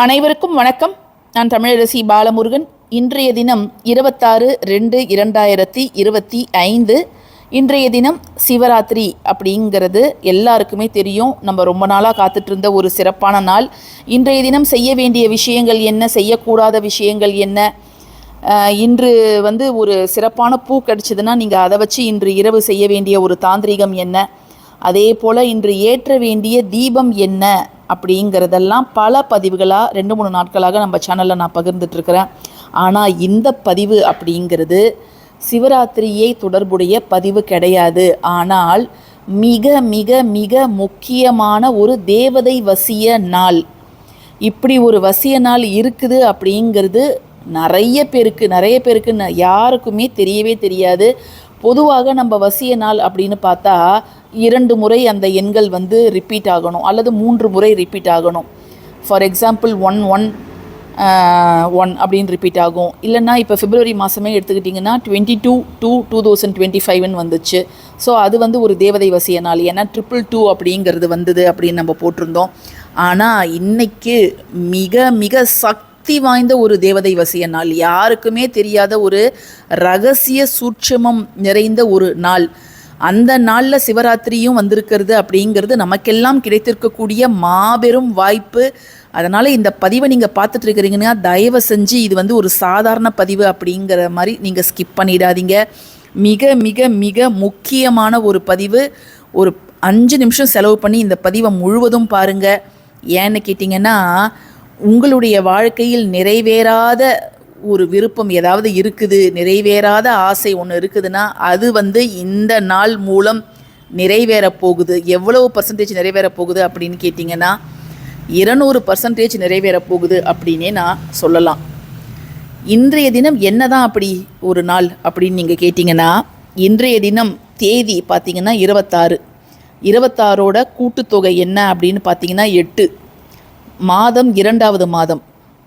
அனைவருக்கும் வணக்கம். நான் தமிழரசி பாலமுருகன். இன்றைய தினம் இருபத்தாறு ரெண்டு இரண்டாயிரத்தி இருபத்தி ஐந்து. இன்றைய தினம் சிவராத்திரி அப்படிங்கிறது எல்லாருக்குமே தெரியும். நம்ம ரொம்ப நாளாக காத்துட்ருந்த ஒரு சிறப்பான நாள். இன்றைய தினம் செய்ய வேண்டிய விஷயங்கள் என்ன? செய்யக்கூடாத விஷயங்கள் என்ன? இன்று வந்து ஒரு சிறப்பான பூ கிடச்சிதுன்னா நீங்கள் அதை வச்சு இன்று இரவு செய்ய வேண்டிய ஒரு தாந்திரிகம் என்ன? அதே போல் இன்று ஏற்ற வேண்டிய தீபம் என்ன? அப்படிங்கிறதெல்லாம் பல பதிவுகளாக ரெண்டு மூணு நாட்களாக நம்ம சேனலில் நான் பகிர்ந்துட்டுருக்கிறேன். ஆனால் இந்த பதிவு அப்படிங்கிறது சிவராத்திரியை தொடர்புடைய பதிவு கிடையாது. ஆனால் மிக மிக மிக முக்கியமான ஒரு தேவதை வசிய நாள். இப்படி ஒரு வசிய நாள் இருக்குது அப்படிங்கிறது நிறைய பேருக்கு நிறைய பேருக்கு ந- யாருக்குமே தெரியவே தெரியாது. பொதுவாக நம்ம வசிய நாள் அப்படின்னு பார்த்தா இரண்டு முறை அந்த எண்கள் வந்து ரிப்பீட் ஆகணும் அல்லது மூன்று முறை ரிப்பீட் ஆகணும். For example one one one அப்படின்னு ரிப்பீட் ஆகும். இல்லைன்னா இப்போ பிப்ரவரி மாதமே எடுத்துக்கிட்டிங்கன்னா twenty two two two thousand twenty ஃபைவ்னு வந்துச்சு. ஸோ அது வந்து ஒரு தேவதை வசிய நாள் ஏன்னா ட்ரிபிள் டூ அப்படிங்கிறது வந்தது அப்படின்னு நம்ம போட்டிருந்தோம். ஆனால் இன்னைக்கு மிக மிக சக்தி வாய்ந்த ஒரு தேவதை வசிய நாள் யாருக்குமே தெரியாத ஒரு ரகசிய சூட்சமம் நிறைந்த ஒரு நாள். அந்த நாளில் சிவராத்திரியும் வந்திருக்கிறது அப்படிங்கிறது நமக்கெல்லாம் கிடைத்திருக்கக்கூடிய மாபெரும் வாய்ப்பு. அதனால் இந்த பதிவை நீங்கள் பார்த்துட்டு இருக்கிறீங்கன்னா தயவு செஞ்சு இது வந்து ஒரு சாதாரண பதிவு அப்படிங்கிற மாதிரி நீங்கள் ஸ்கிப் பண்ணிடாதீங்க. மிக மிக மிக முக்கியமான ஒரு பதிவு. ஒரு அஞ்சு நிமிஷம் செலவு பண்ணி இந்த பதிவை முழுவதும் பாருங்கள் ஏன்னு கேட்டிங்கன்னா உங்களுடைய வாழ்க்கையில் நிறைவேறாத ஒரு விருப்பம் ஏதாவது இருக்குது நிறைவேறாத ஆசை ஒன்று இருக்குதுன்னா அது வந்து இந்த நாள் மூலம் நிறைவேற போகுது. எவ்வளவு பர்சன்டேஜ் நிறைவேறப் போகுது அப்படின்னு கேட்டிங்கன்னா இருநூறு பர்சன்டேஜ் நிறைவேறப் போகுது அப்படின்னே நான் சொல்லலாம். இன்றைய தினம் என்னதான் அப்படி ஒரு நாள் அப்படின்னு நீங்கள் கேட்டிங்கன்னா இன்றைய தினம் தேதி பார்த்தீங்கன்னா இருபத்தாறு. இருபத்தாறோட கூட்டுத்தொகை என்ன அப்படின்னு பார்த்தீங்கன்னா எட்டு. மாதம் இரண்டாவது மாதம்.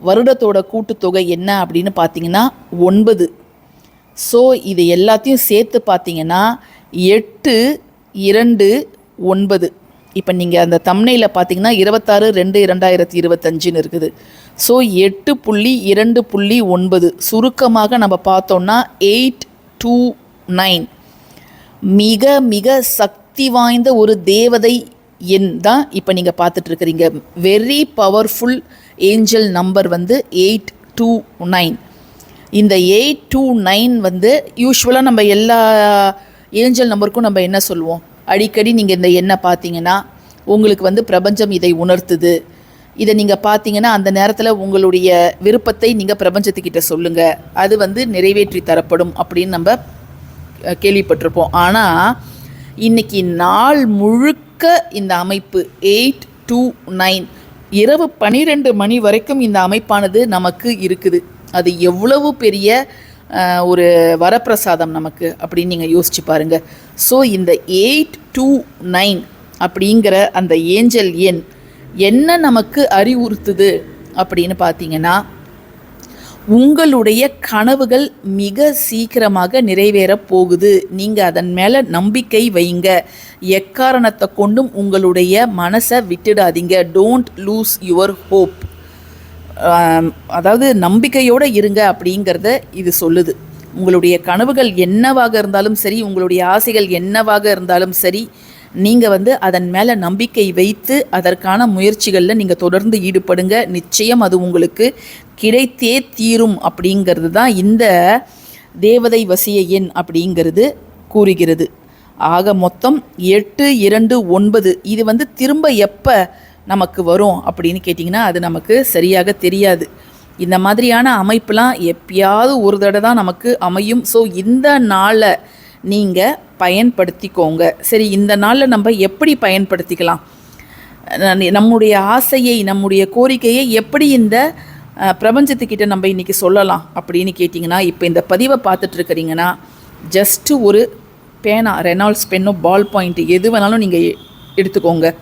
வருடத்தோட கூட்டுத்தொகை என்ன அப்படின்னு பார்த்தீங்கன்னா ஒன்பது. ஸோ இது எல்லாத்தையும் சேர்த்து பார்த்தீங்கன்னா எட்டு இரண்டு ஒன்பது. இப்போ நீங்கள் அந்த தம்னையில் பார்த்தீங்கன்னா இருபத்தாறு ரெண்டு இரண்டாயிரத்தி இருபத்தஞ்சுன்னு இருக்குது. ஸோ எட்டு புள்ளி இரண்டு புள்ளி ஒன்பது. சுருக்கமாக நம்ம பார்த்தோம்னா எயிட் டூ நைன். மிக மிக சக்தி வாய்ந்த ஒரு தேவதை எண் தான் இப்போ நீங்கள் பார்த்துட்ருக்குறீங்க வெரி பவர்ஃபுல் ஏஞ்சல் நம்பர் வந்து எயிட் டூ நைன் இந்த எயிட் டூ நைன் வந்து யூஸ்வலாக நம்ம எல்லா ஏஞ்சல் நம்பருக்கும் நம்ம என்ன சொல்லுவோம் அடிக்கடி நீங்கள் இந்த எண்ணை பார்த்தீங்கன்னா உங்களுக்கு வந்து பிரபஞ்சம் இதை உணர்த்துது. இதை நீங்கள் பார்த்தீங்கன்னா அந்த நேரத்தில் உங்களுடைய விருப்பத்தை நீங்கள் பிரபஞ்சத்துக்கிட்ட சொல்லுங்கள் அது வந்து நிறைவேற்றி தரப்படும் அப்படின்னு நம்ம கேள்விப்பட்டிருப்போம். ஆனால் இன்னைக்கு நாள் முழுக்க இந்த அமைப்பு எயிட் டூ நைன் இரவு பன்னிரெண்டு மணி வரைக்கும் இந்த அமைப்பானது நமக்கு இருக்குது. அது எவ்வளவு பெரிய ஒரு வரப்பிரசாதம் நமக்கு அப்படின்னு நீங்கள் யோசிச்சு பாருங்கள் ஸோ இந்த எயிட் டூ நைன் அப்படிங்கிற அந்த ஏஞ்சல் எண் என்ன நமக்கு அறிவுறுத்துது அப்படின்னு பார்த்தீங்கன்னா உங்களுடைய கனவுகள் மிக சீக்கிரமாக நிறைவேறப் போகுது. நீங்கள் அதன் மேலே நம்பிக்கை வைங்க. எக்காரணத்தை கொண்டும் உங்களுடைய மனசை விட்டுடாதீங்க. டோன்ட் லூஸ் யுவர் ஹோப் அதாவது நம்பிக்கையோடு இருங்க அப்படிங்கிறத இது சொல்லுது. உங்களுடைய கனவுகள் என்னவாக இருந்தாலும் சரி உங்களுடைய ஆசைகள் என்னவாக இருந்தாலும் சரி நீங்கள் வந்து அதன் மேலே நம்பிக்கை வைத்து அதற்கான முயற்சிகளில் நீங்கள் தொடர்ந்து ஈடுபடுங்க. நிச்சயம் அது உங்களுக்கு கிடைத்தே தீரும் அப்படிங்கிறது தான் இந்த தேவதை வசிய எண் அப்படிங்கிறது கூறுகிறது. ஆக மொத்தம் எட்டு இரண்டு ஒன்பது இது வந்து திரும்ப எப்போ நமக்கு வரும் அப்படின்னு கேட்டிங்கன்னா அது நமக்கு சரியாக தெரியாது. இந்த மாதிரியான அமைப்புலாம் எப்பயாவது ஒரு தடவை தான் நமக்கு அமையும். ஸோ இந்த நாளை நீங்கள் பயன்படுத்திக்கோங்க. சரி இந்த நாளில் நம்ம எப்படி பயன்படுத்திக்கலாம்? ந- நம்முடைய ஆசையை நம்முடைய கோரிக்கையை எப்படி இந்த பிரபஞ்சத்துக்கிட்ட நம்ம இன்றைக்கி சொல்லலாம் அப்படின்னு கேட்டிங்கன்னா இப்போ இந்த பதிவை பார்த்துட்ருக்கிறீங்கன்னா ஜஸ்ட்டு ஒரு பேனா ரெனால்ட்ஸ் பென்னோ பால் பாயிண்ட்டு எது வேணாலும் நீங்கள் எடுத்துக்கோங்க.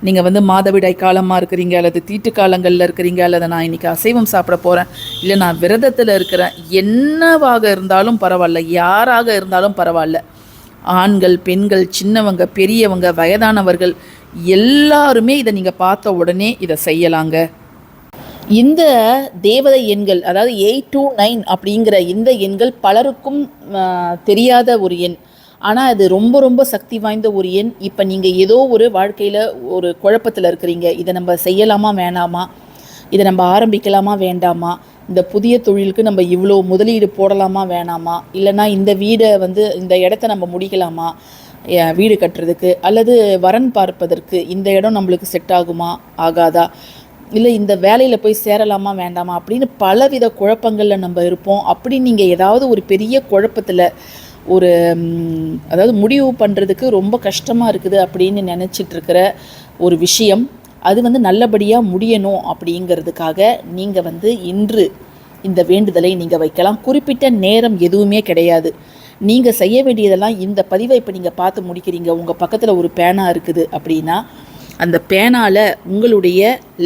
நீங்கள் வந்து மாதவிடாய் காலமாக இருக்கிறீங்க அல்லது தீட்டு காலங்களில் இருக்கிறீங்க அல்லது நான் இன்றைக்கி அசைவம் சாப்பிட போகிறேன் இல்லை நான் விரதத்தில் இருக்கிறேன் என்னவாக இருந்தாலும் பரவாயில்ல யாராக இருந்தாலும் பரவாயில்ல. ஆண்கள் பெண்கள் சின்னவங்க பெரியவங்க வயதானவர்கள் எல்லாருமே இதை நீங்கள் பார்த்த உடனே இதை செய்யலாங்க. இந்த தேவதை எண்கள் அதாவது எயிட் டூ நைன் அப்படிங்கிற இந்த எண்கள் பலருக்கும் தெரியாத ஒரு எண். ஆனால் அது ரொம்ப ரொம்ப சக்தி வாய்ந்த ஒரு எண். இப்போ நீங்கள் ஏதோ ஒரு வாழ்க்கையில் ஒரு குழப்பத்தில் இருக்கிறீங்க. இதை நம்ம செய்யலாமா வேணாமா? இதை நம்ம ஆரம்பிக்கலாமா வேண்டாமா? இந்த புதிய தொழிலுக்கு நம்ம இவ்வளோ முதலீடு போடலாமா வேணாமா? இல்லைன்னா இந்த வீடை வந்து இந்த இடத்த நம்ம முடிக்கலாமா? வீடு கட்டுறதுக்கு அல்லது வரன் பார்ப்பதற்கு இந்த இடம் நம்மளுக்கு செட் ஆகுமா ஆகாதா? இல்லை இந்த வேலையில் போய் சேரலாமா வேண்டாமா? அப்படின்னு பலவித குழப்பங்களில் நம்ம இருப்போம். அப்படி நீங்கள் ஏதாவது ஒரு பெரிய குழப்பத்தில் ஒரு அதாவது முடிவு பண்ணுறதுக்கு ரொம்ப கஷ்டமாக இருக்குது அப்படின்னு நினச்சிட்டு இருக்கிற ஒரு விஷயம். அது வந்து நல்லபடியாக முடியணும் அப்படிங்கிறதுக்காக நீங்கள் வந்து இன்று இந்த வேண்டுதலை நீங்கள் வைக்கலாம். குறிப்பிட்ட நேரம் எதுவுமே கிடையாது. நீங்கள் செய்ய வேண்டியதெல்லாம் இந்த பதிவை இப்போ நீங்கள் பார்த்து முடிக்கிறீங்க. உங்கள் பக்கத்தில் ஒரு பேனா இருக்குது அப்படின்னா அந்த பேனால் உங்களுடைய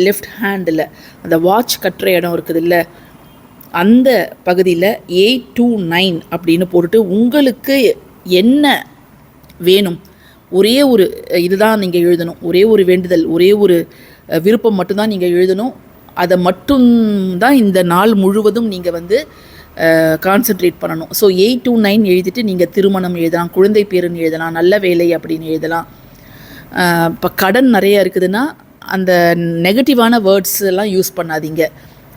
லெஃப்ட் ஹேண்டில் அந்த வாட்ச் கட்டுற இடம் இருக்குதுல்ல அந்த பகுதியில் எயிட் டூ நைன் அப்படின்னு போட்டுட்டு உங்களுக்கு என்ன வேணும்? ஒரே ஒரு இதுதான் நீங்கள் எழுதணும். ஒரே ஒரு வேண்டுதல் ஒரே ஒரு விருப்பம் மட்டும்தான் நீங்கள் எழுதணும். அதை மட்டும்தான் இந்த நாள் முழுவதும் நீங்கள் வந்து கான்சென்ட்ரேட் பண்ணணும். ஸோ எயிட் டூ நைன் எழுதிட்டு நீங்கள் திருமணம் எழுதலாம் குழந்தை பேருன்னு எழுதலாம் நல்ல வேலை அப்படின்னு எழுதலாம். இப்போ கடன் நிறையா இருக்குதுன்னா அந்த நெகட்டிவான வேர்ட்ஸ் எல்லாம் யூஸ் பண்ணாதீங்க.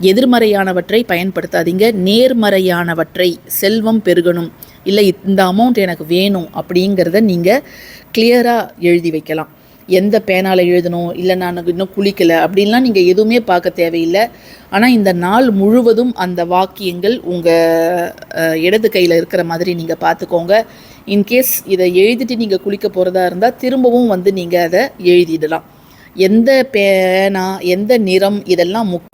எதிர்மறையானவற்றை பயன்படுத்தாதீங்க. நேர்மறையானவற்றை செல்வம் பெருகணும். இல்லை இந்த அமௌண்ட் எனக்கு வேணும் அப்படிங்கிறத நீங்கள் கிளியராக எழுதி வைக்கலாம். எந்த பேனால் எழுதணும்? இல்லை நான் இன்னும் குளிக்கலை அப்படின்லாம் நீங்கள் எதுவுமே பார்க்க தேவையில்லை. ஆனால் இந்த நாள் முழுவதும் அந்த வாக்கியங்கள் உங்கள் இடது கையில் இருக்கிற மாதிரி நீங்கள் பார்த்துக்கோங்க. இன்கேஸ் இதை எழுதிட்டு நீங்கள் குளிக்க போகிறதா இருந்தால் திரும்பவும் வந்து நீங்கள் அதை எழுதிடலாம். எந்த பேனா எந்த நிறம் இதெல்லாம் முக்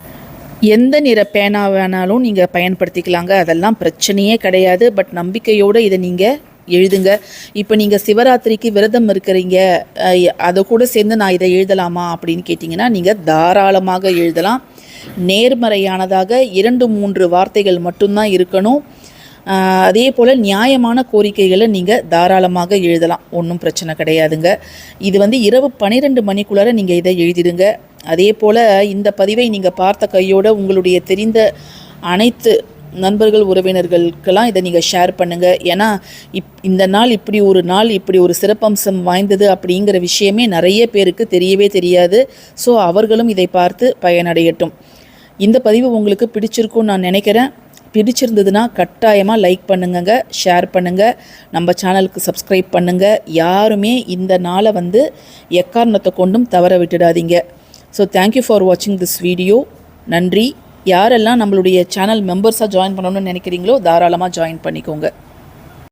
எந்த நிற பேனா வேணாலும் நீங்கள் பயன்படுத்திக்கலாங்க. அதெல்லாம் பிரச்சனையே கிடையாது. பட் நம்பிக்கையோடு இதை நீங்கள் எழுதுங்க. இப்போ நீங்கள் சிவராத்திரிக்கு விரதம் இருக்கிறீங்க. அதை கூட சேர்ந்து நான் இதை எழுதலாமா அப்படின்னு கேட்டிங்கன்னா நீங்கள் தாராளமாக எழுதலாம். நேர்மறையானதாக இரண்டு மூன்று வார்த்தைகள் மட்டும்தான் இருக்கணும். அதே போல் நியாயமான கோரிக்கைகளை நீங்கள் தாராளமாக எழுதலாம். ஒன்றும் பிரச்சனை கிடையாதுங்க. இது வந்து இரவு பன்னிரெண்டு மணிக்குள்ளார நீங்கள் இதை எழுதிடுங்க. அதே போல் இந்த பதிவை நீங்கள் பார்த்த கையோடு உங்களுடைய தெரிந்த அனைத்து நண்பர்கள் உறவினர்களுக்கெல்லாம் இதை நீங்கள் ஷேர் பண்ணுங்கள் ஏன்னா இப் இந்த நாள் இப்படி ஒரு நாள் இப்படி ஒரு சிறப்பம்சம் வாய்ந்தது அப்படிங்கிற விஷயமே நிறைய பேருக்கு தெரியவே தெரியாது. ஸோ அவர்களும் இதை பார்த்து பயனடையட்டும். இந்த பதிவு உங்களுக்கு பிடிச்சிருக்கும்னு நான் நினைக்கிறேன். பிடிச்சிருந்ததுன்னா கட்டாயமாக லைக் பண்ணுங்கங்க ஷேர் பண்ணுங்கள் நம்ம சேனலுக்கு சப்ஸ்கிரைப் பண்ணுங்கள் யாருமே இந்த நாளை வந்து எக்காரணத்தை கொண்டும் தவற விட்டுடாதீங்க. ஸோ தேங்க்யூ ஃபார் வாட்சிங் திஸ் வீடியோ நன்றி. யாரெல்லாம் நம்மளுடைய சேனல் மெம்பர்ஸாக ஜாயின் பண்ணணும்னு நினைக்கிறீங்களோ தாராளமாக ஜாயின் பண்ணிக்கோங்க.